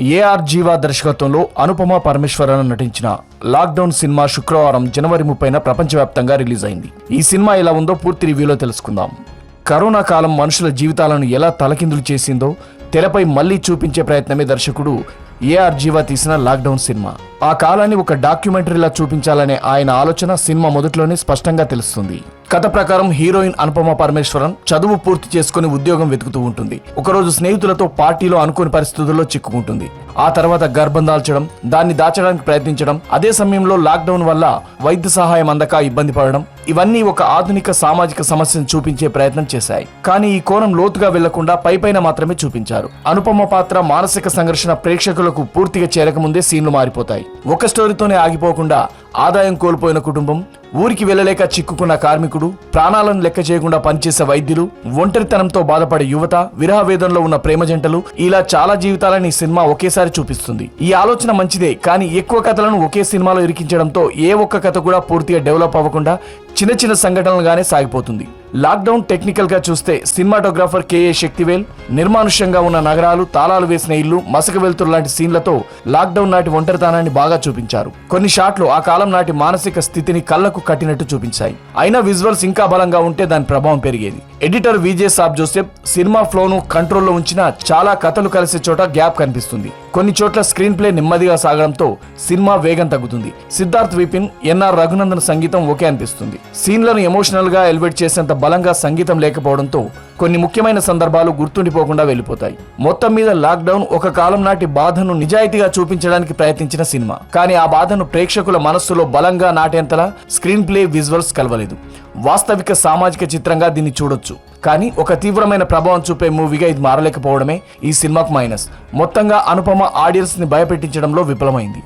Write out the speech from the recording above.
AR జీవా దర్శకత్వంలో అనుపమ పరమేశ్వరన్ నటించిన lockdown cinema శుక్రవారం జనవరి ముప్పైన ప్రపంచవ్యాప్తంగా రిలీజ్ అయింది. ఈ సినిమా ఎలా ఉందో పూర్తి రివ్యూలో తెలుసుకుందాం. కరోనా కాలం మనుషుల జీవితాలను ఎలా తలకిందులు చేసిందో తెరపై మళ్ళీ చూపించే ప్రయత్నమే దర్శకుడు ఏఆర్ జీవా తీసిన లాక్డౌన్ సినిమా. ఆ కాలాన్ని ఒక డాక్యుమెంటరీలా చూపించాలనే ఆయన ఆలోచన సినిమా మొదట్లోనే స్పష్టంగా తెలుస్తుంది. కథ ప్రకారం హీరోయిన్ అనుపమ పరమేశ్వరన్ చదువు పూర్తి చేసుకుని ఉద్యోగం వెతుకుతూ ఉంటుంది. ఒకరోజు స్నేహితులతో పార్టీలో అనుకోని పరిస్థితుల్లో చిక్కుకుంటుంది. ఆ తర్వాత గర్భం దాల్చడం దాన్ని దాచడానికి ప్రయత్నించడం అదే సమయంలో లాక్డౌన్ వల్ల వైద్య సహాయం అందక ఇబ్బంది పడడం ఇవన్నీ ఒక ఆధునిక సామాజిక సమస్యను చూపించే ప్రయత్నం చేశాయి. కానీ ఈ కోణం లోతుగా వెళ్ళకుండా పైపైన మాత్రమే చూపించారు. అనుపమ పాత్ర మానసిక సంఘర్షణ ప్రేక్షకులకు పూర్తిగా చేరకముందే సీన్లు మారిపోతాయి. ఒక స్టోరీతోనే ఆగిపోకుండా ఆదాయం కోల్పోయిన కుటుంబం ఊరికి వెళ్ళలేక చిక్కుకున్న కార్మికుడు ప్రాణాలను లెక్క చేయకుండా పనిచేసే వైద్యులు ఒంటరితనంతో బాధపడే యువత విరహ వేదంలో ఉన్న ప్రేమ జంటలు ఇలా చాలా జీవితాలని ఈ సినిమా ఒకేసారి చూపిస్తుంది. ఈ ఆలోచన మంచిదే కానీ ఎక్కువ కథలను ఒకే సినిమాలో ఇరికించడంతో ఏ ఒక్క కథ కూడా పూర్తిగా డెవలప్ అవ్వకుండా చిన్న చిన్న సంఘటనలుగానే సాగిపోతుంది. లాక్డౌన్ టెక్నికల్గా చూస్తే సినిమాటోగ్రాఫర్ కేఏ శక్తివేల్ నిర్మానుష్యంగా ఉన్న నగరాలు తాళాలు వేసిన ఇల్లు మసక వెలుతురు లాంటి సీన్లతో లాక్డౌన్ నాటి ఒంటరితనాన్ని బాగా చూపించారు. కొన్ని షాట్లు ఆ కాలం నాటి మానసిక స్థితిని కళ్ళకు కట్టినట్టు చూపించాయి. అయినా విజువల్స్ ఇంకా బలంగా ఉంటే దాని ప్రభావం పెరిగేది. ఎడిటర్ విజయ్ సాబ్ జోసెఫ్ సినిమా ఫ్లోను కంట్రోల్లో ఉంచిన చాలా కథలు కలిసే చోట గ్యాప్ కనిపిస్తుంది. కొన్ని చోట్ల స్క్రీన్ ప్లే నెమ్మదిగా సాగడంతో సినిమా వేగం తగ్గుతుంది. సిద్ధార్థ్ విపిన్ ఎన్ఆర్ రఘునందన్ సంగీతం ఒకే అనిపిస్తుంది. సీన్లను ఎమోషనల్గా ఎలివేట్ చేసేంత బలంగా సంగీతం లేకపోవడంతో కొన్ని ముఖ్యమైన సందర్భాలు గుర్తుండిపోకుండా వెళ్ళిపోతాయి. మొత్తం మీద లాక్డౌన్ ఒక కాలం నాటి బాధను నిజాయితీగా చూపించడానికి ప్రయత్నించిన సినిమా. కానీ ఆ బాధను ప్రేక్షకుల మనస్సులో బలంగా నాటేంతలా స్క్రీన్ ప్లే విజువల్స్ కలవలేదు. వాస్తవిక సామాజిక చిత్రంగా దీన్ని చూడొచ్చు. కానీ ఒక తీవ్రమైన ప్రభావం చూపే మూవీగా ఇది మారలేకపోవడమే ఈ సినిమాకు మైనస్. మొత్తంగా అనుపమ ఆడియన్స్ని భయపెట్టించడంలో విఫలమైంది.